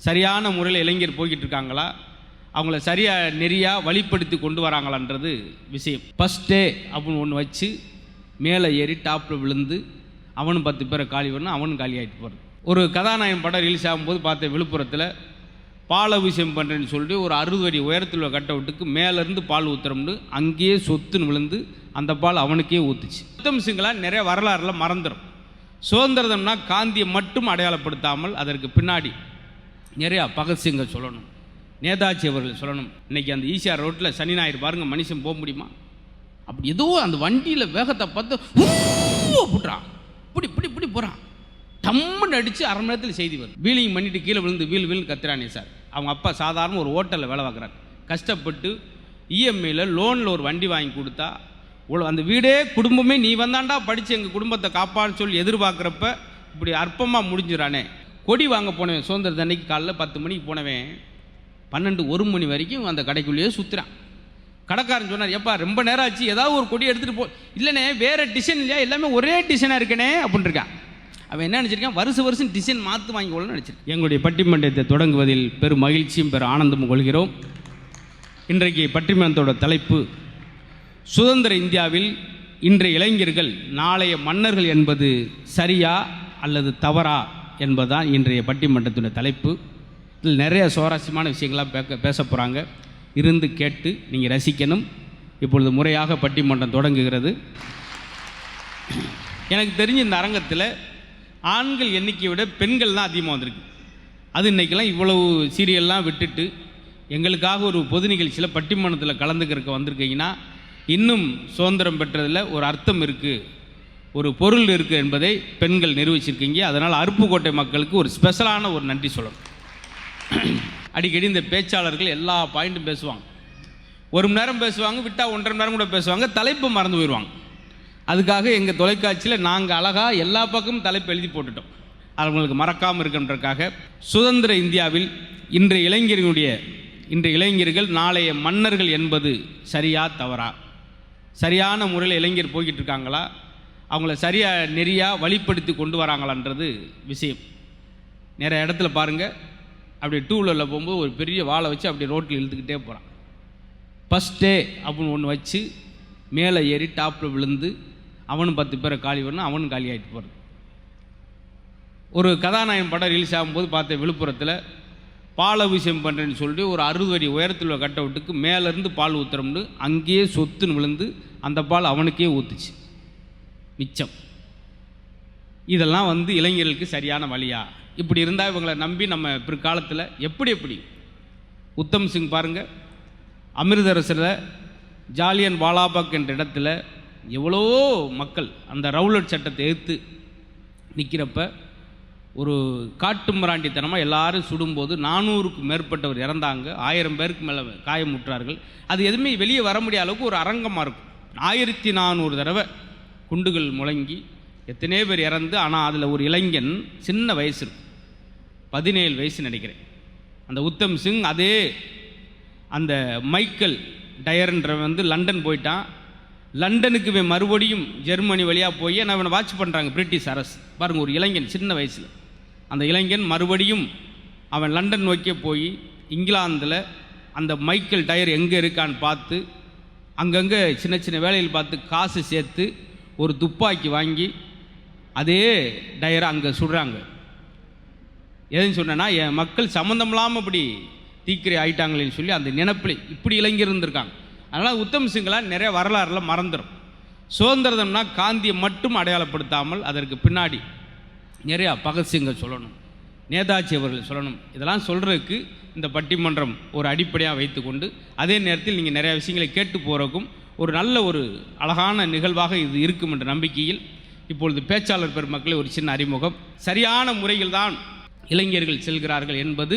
சரியான முறையில் இளைஞர் போய்கிட்டு இருக்காங்களா? அவங்கள சரியாக நெறியாக வழிப்படுத்தி கொண்டு வராங்களான்றது விஷயம். ஃபஸ்ட் டே அப்படின்னு ஒன்று வச்சு மேலே ஏறி டாப்பில் விழுந்து அவனும் பத்து பேரை காலி பண்ணணும் அவனும் காலி ஆகிட்டு போகிறது ஒரு கதாநாயகன் படம் ரிலீஸ் ஆகும்போது பார்த்த விழுப்புரத்தில் பால் அபிஷேகம் பண்ணுறேன்னு சொல்லிட்டு ஒரு அறுபது அடி உயரத்தில் உள்ள கட்ட விட்டுக்கு மேலேருந்து பால் ஊற்றுறோம்னு அங்கேயே சொத்துன்னு விழுந்து அந்த பால் அவனுக்கே ஊற்றுச்சு சுத்தம் சிங்களா நிறைய வரலாறுல மறந்துடும் சுதந்திரம்னா காந்தியை மட்டும் அடையாளப்படுத்தாமல் அதற்கு பின்னாடி நிறையா பகத்சிங்கை சொல்லணும் நேதாஜி அவர்கள் சொல்லணும். இன்னைக்கு அந்த ஈசிஆர் ரோட்டில் சனி ஞாயிறு பாருங்கள் மனுஷன் போக முடியுமா? அப்படி ஏதோ அந்த வண்டியில் வேகத்தை பார்த்து விட்டுறான் போட்டுறான் இப்படி இப்படி இப்படி போகிறான் டம்முன்னு அடித்து அரை மணி நேரத்தில் செய்தி வரும் வீலிங் பண்ணிட்டு கீழே விழுந்து வீல் வீல் கத்துறானே சார். அவங்க அப்பா சாதாரண ஒரு ஹோட்டலில் வேலை பார்க்குறாரு. கஷ்டப்பட்டு இஎம்ஐயில் லோனில் ஒரு வண்டி வாங்கி கொடுத்தா அந்த வீடே குடும்பமே நீ வந்தாண்டா படித்து எங்கள் குடும்பத்தை காப்பான்னு சொல்லி எதிர்பார்க்குறப்ப இப்படி அற்பமாக முடிஞ்சிடானே கொடி வாங்க போனவன் சுதந்திர அன்னைக்கு காலைல பத்து மணிக்கு போனவன் பன்னெண்டு ஒரு மணி வரைக்கும் அந்த கடைக்குள்ளேயே சுற்றுறான் கடைக்காரன் சொன்னார் எப்பா ரொம்ப நேரம் ஆச்சு ஏதாவது ஒரு கொடி எடுத்துகிட்டு போ. இல்லைண்ணே வேறு டிசைன் இல்லையா? எல்லாமே ஒரே டிசைனாக இருக்கனே அப்படின்ட்டுருக்கான் இருக்கான். அவன் என்ன நினச்சிருக்கான்? வருஷம் வருஷம் டிசைன் மாற்று வாங்கி கொள்ளணும்னு நினச்சிருக்கேன். எங்களுடைய பட்டிமன்றத்தை தொடங்குவதில் பெரும் மகிழ்ச்சியும் பெரும் ஆனந்தமும் கொள்கிறோம். இன்றைக்கு பட்டிமன்றத்தோட தலைப்பு சுதந்திர இந்தியாவில் இன்றைய இளைஞர்கள் நாளைய மன்னர்கள் என்பது சரியா அல்லது தவறா? என்பதுதான் இன்றைய பட்டிமன்றத்தினுடைய தலைப்பு. இதில் நிறைய சுவாரஸ்யமான விஷயங்களாக பேக்க பேச போகிறாங்க இருந்து கேட்டு நீங்கள் ரசிக்கணும். இப்பொழுது முறையாக பட்டிமன்றம் தொடங்குகிறது. எனக்கு தெரிஞ்ச இந்த அரங்கத்தில் ஆண்கள் எண்ணிக்கையை விட பெண்கள் தான் அதிகமாக வந்திருக்கு. அது இன்றைக்கெல்லாம் இவ்வளவு சீரியல்லாம் விட்டுட்டு எங்களுக்காக ஒரு பொது நிகழ்ச்சியில் பட்டிமன்றத்தில் கலந்துக்கிறக்க வந்திருக்கீங்கன்னா இன்னும் சுதந்திரம் பெற்றதில் ஒரு அர்த்தம் இருக்குது ஒரு பொருள் இருக்குது என்பதை பெண்கள் நிரூபிச்சிருக்கீங்க. அதனால் அருப்புக்கோட்டை மக்களுக்கு ஒரு ஸ்பெஷலான ஒரு நன்றி சொல்லணும். அடிக்கடி இந்த பேச்சாளர்கள் எல்லா பாயிண்ட்டும் பேசுவாங்க. ஒரு மணி நேரம் பேசுவாங்க விட்டால் ஒன்றரை மணி நேரம் கூட பேசுவாங்க தலைப்பு மறந்து போயிடுவாங்க. அதுக்காக எங்கள் தொலைக்காட்சியில் நாங்கள் அழகாக எல்லா பக்கமும் தலைப்பு எழுதி போட்டுட்டோம். அவங்களுக்கு மறக்காமல் இருக்கின்றக்காக சுதந்திர இந்தியாவில் இன்றைய இளைஞர்களுடைய இன்றைய இளைஞர்கள் நாளைய மன்னர்கள் என்பது சரியா தவறா? சரியான முறையில் இளைஞர் போய்கிட்டு இருக்காங்களா? அவங்கள சரியாக நெறியாக வழிப்படுத்தி கொண்டு வராங்களான்றது விஷயம். நிறைய இடத்துல பாருங்கள் அப்படியே டூ வீலரில் போகும்போது ஒரு பெரிய வாழை வச்சு அப்படியே ரோட்டில் இழுத்துக்கிட்டே போகிறான் ஃபஸ்ட் டே அப்படின்னு ஒன்று வச்சு மேலே ஏறி டாப்பில் விழுந்து அவனும் பத்து பேரை காலி பண்ணால் அவனும் காலி ஆகிட்டு போகிறது ஒரு கதாநாயகன் படம் ரிலீஸ் ஆகும்போது பார்த்தேன் விழுப்புரத்தில் பால் அபிஷேகம் பண்ணுறேன்னு சொல்லிட்டு ஒரு அறுபது அடி உயரத்தில் உள்ள கட்ட விட்டுக்கு மேலேருந்து பால் ஊற்றுறோம்னு அங்கேயே சொத்துன்னு விழுந்து அந்த பால் அவனுக்கே ஊற்றுச்சு மிச்சம். இதெல்லாம் வந்து இளைஞர்களுக்கு சரியான வழியா? இப்படி இருந்தால் இவங்களை நம்பி நம்ம பிற்காலத்தில் எப்படி எப்படி? உத்தம் சிங் பாருங்கள் அமிர்தரசில் ஜாலியன் வாலாபாக் என்ற இடத்துல எவ்வளோ மக்கள் அந்த ரவுலட் சட்டத்தை எதிர்த்து நிற்கிறப்ப ஒரு காட்டு மிராண்டித்தனமாக எல்லாரும் சுடும்போது நானூறுக்கும் மேற்பட்டவர் இறந்தாங்க. ஆயிரம் பேருக்கு மேலே காயமுற்றார்கள். அது எதுவுமே வெளியே வர முடியாத அளவுக்கு ஒரு அரங்கமாக இருக்கும். ஆயிரத்தி நானூறு தடவை குண்டுகள் முழங்கி எத்தனையோ பேர் இறந்து ஆனால் அதில் ஒரு இளைஞன் சின்ன வயசு இருக்கும். பதினேழு வயசு நினைக்கிறேன். அந்த உத்தம் சிங் அதே அந்த மைக்கேல் டயர்ன்றவன் வந்து லண்டன் போயிட்டான். லண்டனுக்கு இவன் மறுபடியும் ஜெர்மனி வழியாக போய் நான் இவனை வாட்ச் பண்ணுறாங்க பிரிட்டிஷ் அரசு. பாருங்கள் ஒரு இளைஞன் சின்ன வயசில். அந்த இளைஞன் மறுபடியும் அவன் லண்டன் நோக்கியே போய் இங்கிலாந்தில் அந்த மைக்கேல் டயர் எங்கே இருக்கான்னு பார்த்து அங்கங்கே சின்ன சின்ன வேலையில் பார்த்து காசு சேர்த்து ஒரு துப்பாக்கி வாங்கி அதே டயரை அங்கே சுடுறாங்க. எதுன்னு சொன்னேன்னா என் மக்கள் சம்மந்தம் இல்லாமல் இப்படி தீக்கிரை ஆயிட்டாங்களேன்னு சொல்லி அந்த நினப்பில் இப்படி இளைஞர் இருந்திருக்காங்க அதனால் உத்தம் சிங்கெலாம் நிறைய வரலாறுல மறந்துடும் சுதந்திரம்னா காந்தியை மட்டும் அடையாளப்படுத்தாமல் அதற்கு பின்னாடி நிறையா பகத்சிங்கை சொல்லணும் நேதாஜி அவர்கள் சொல்லணும். இதெல்லாம் சொல்கிறதுக்கு இந்த பட்டிமன்றம் ஒரு அடிப்படையாக வைத்துக்கொண்டு அதே நேரத்தில் நீங்கள் நிறையா விஷயங்களை கேட்டு போகிறதுக்கும் ஒரு நல்ல ஒரு அழகான நிகழ்வாக இது இருக்கும் என்ற நம்பிக்கையில் இப்பொழுது பேச்சாளர் பெருமக்களை ஒரு சின்ன அறிமுகம். சரியான முறையில் தான் இளைஞர்கள் செல்கிறார்கள் என்பது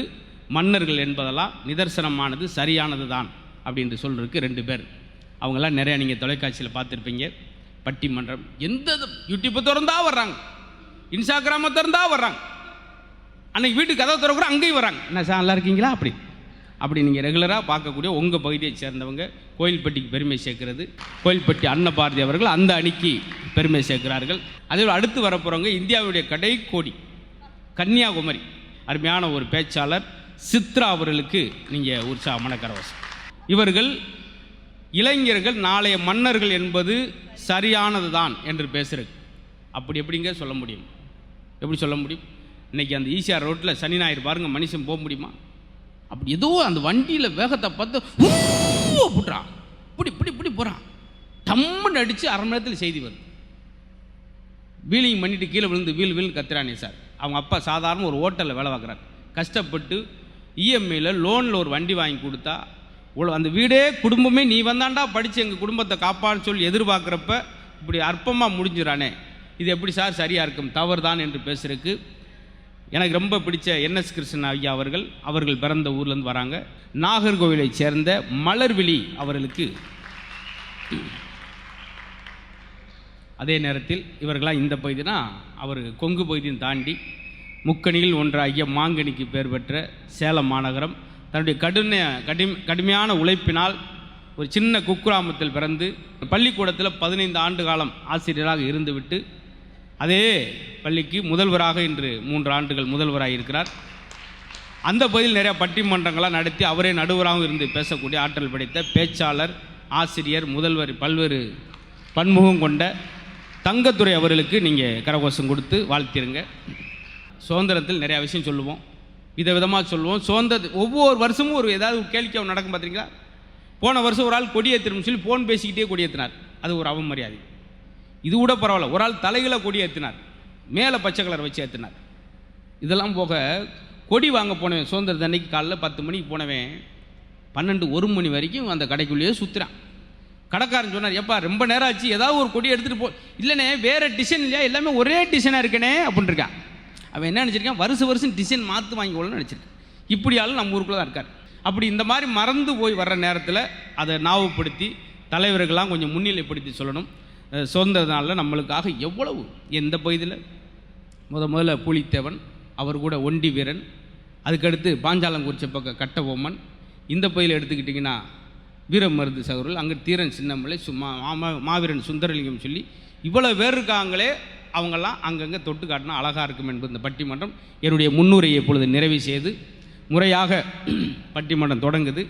மன்னர்கள் என்பதெல்லாம் நிதர்சனமானது சரியானது தான் அப்படின்னு சொல்கிறதுக்கு ரெண்டு பேர். அவங்கெல்லாம் நிறையா நீங்கள் தொலைக்காட்சியில் பார்த்துருப்பீங்க. பட்டிமன்றம் எந்த யூடியூப்பை திறந்தா வர்றாங்க. இன்ஸ்டாகிராமை திறந்தா வர்றாங்க. அன்னைக்கு வீட்டுக்கு கதவை திறக்கிறோம் அங்கேயும் வராங்க என்ன சார் நல்லா இருக்கீங்களா? அப்படி. அப்படி நீங்கள் ரெகுலராக பார்க்கக்கூடிய உங்கள் பகுதியை சேர்ந்தவங்க கோயில்பட்டிக்கு பெருமை சேர்க்கிறது கோயில்பட்டி அன்னபாரதி அவர்கள் அந்த அணிக்கு பெருமை சேர்க்கிறார்கள். அதே அடுத்து வரப்போகிறவங்க இந்தியாவுடைய கடை கோடி கன்னியாகுமரி அருமையான ஒரு பேச்சாளர் சித்ரா அவர்களுக்கு நீங்கள் உற்சாகமான கரவசம். இவர்கள் இளைஞர்கள் நாளைய மன்னர்கள் என்பது சரியானது தான் என்று பேசுகிறது அப்படி எப்படிங்க சொல்ல முடியும்? எப்படி சொல்ல முடியும்? இன்னைக்கு அந்த ஈசிஆர் ரோட்டில் சனி ஞாயிறு பாருங்கள் மனுஷன் போக முடியுமா? அப்படி ஏதோ அந்த வண்டியில் வேகத்தை பார்த்து போட்டுறான் இப்படி இப்படி இப்படி போகிறான் டம்முன்னு அடித்து அரை மணி நேரத்தில் செய்தி வருது. வீலிங் பண்ணிட்டு கீழே விழுந்து வீல் வீல் கத்துறானே சார். அவங்க அப்பா சாதாரண ஒரு ஹோட்டலில் வேலை பார்க்குறாரு. கஷ்டப்பட்டு இஎம்ஐயில் லோனில் ஒரு வண்டி வாங்கி கொடுத்தா இவ்வளோ அந்த வீடே குடும்பமே நீ வந்தாண்டா படித்து எங்கள் குடும்பத்தை காப்பான்னு சொல்லி எதிர்பார்க்குறப்ப இப்படி அற்பமாக முடிஞ்சிடானே இது எப்படி சார் சரியாக இருக்கும்? தவறு தான் என்று பேசுறதுக்கு எனக்கு ரொம்ப பிடிச்ச என்எஸ் கிருஷ்ணன் ஐயா அவர்கள் அவர்கள் பிறந்த ஊர்லேருந்து வராங்க. நாகர்கோவிலைச் சேர்ந்த மலர்விழி அவர்களுக்கு. அதே நேரத்தில் இவர்களாக இந்த பகுதினா அவர் கொங்கு பகுதியும் தாண்டி முக்கணியில் ஒன்றாகிய மாங்கனிக்கு பேர் பெற்ற சேலம் மாநகரம். தன்னுடைய கடுமைய கடும் கடுமையான உழைப்பினால் ஒரு சின்ன குக்கிராமத்தில் பிறந்து பள்ளிக்கூடத்தில் பதினைந்து ஆண்டு காலம் ஆசிரியராக இருந்துவிட்டு அதே பள்ளிக்கு முதல்வராக இன்று மூன்று ஆண்டுகள் முதல்வராக இருக்கிறார். அந்த பகுதியில் நிறைய பட்டிமன்றங்களாக நடத்தி அவரே நடுவராகவும் இருந்து பேசக்கூடிய ஆற்றல் படைத்த பேச்சாளர் ஆசிரியர் முதல்வர் பல்வேறு பன்முகம் கொண்ட தங்கத்துறை அவர்களுக்கு நீங்கள் கரகோஷம் கொடுத்து வாழ்த்திருங்க. சுதந்திரத்தில் நிறையா விஷயம் சொல்லுவோம். விதவிதமாக சொல்லுவோம். சுதந்திர ஒவ்வொரு வருஷமும் ஒரு ஏதாவது ஒரு கேளிக்கை நடக்கும் பார்த்தீங்களா போன வருஷம் ஒரு ஆள் கொடியேற்றணும்னு சொல்லி ஃபோன் பேசிக்கிட்டே கொடியேற்றினார் அது ஒரு அவமரியாதை. இது கூட பரவாயில்ல. ஒரு ஆள் தலைகளை கொடி ஏற்றினார் மேலே பச்சை கலர் வச்சு ஏற்றினார் இதெல்லாம் போக கொடி வாங்க போனவன் சுதந்திர தன்னைக்கு காலைல பத்து மணிக்கு போனவன் பன்னெண்டு ஒரு மணி வரைக்கும் அந்த கடைக்குள்ளேயே சுற்றுறான் கடைக்காரன் சொன்னார் எப்பா ரொம்ப நேரம் ஆச்சு ஏதாவது ஒரு கொடி எடுத்துகிட்டு போ. இல்லைண்ணே வேறு டிசைன் இல்லையா? எல்லாமே ஒரே டிசைனாக இருக்கனே அப்படின்னு இருக்கான். அவன் என்ன நினச்சிருக்கான்? வருஷம் வருஷம் டிசைன் மாற்று வாங்கி கொள்ளணும்னு நினச்சிருக்கான். இப்படி ஆளும் நம்ம ஊருக்குள்ளே தான் இருக்கார். அப்படி இந்த மாதிரி மறந்து போய் வர்ற நேரத்தில் அதை ஞாபகப்படுத்தி தலைவர்கள்லாம் கொஞ்சம் முன்னிலைப்படுத்தி சொல்லணும். சுதந்திரனால நாளில் நம்மளுக்காக எவ்வளவு? எந்த பகுதியில்? முத முதல்ல புலித்தேவன் அவர் கூட ஒண்டி வீரன் அதுக்கடுத்து பாஞ்சாலங்குறிச்சி பக்கம் கட்டபொம்மன். இந்த பகுதியில் எடுத்துக்கிட்டிங்கன்னா வீரமருது சகோதரர்கள் அங்கே தீரன் சின்னமலை சும்மா மாமா மாவீரன் சுந்தரலிங்கம் சொல்லி இவ்வளோ பேர் இருக்காங்களே அவங்கெல்லாம் அங்கங்கே தொட்டு காட்டினா அழகாக இருக்கும் என்பது இந்த பட்டிமன்றம் என்னுடைய முன்னுரையை இப்பொழுது நிறைவு செய்து முறையாக பட்டிமன்றம் தொடங்குது.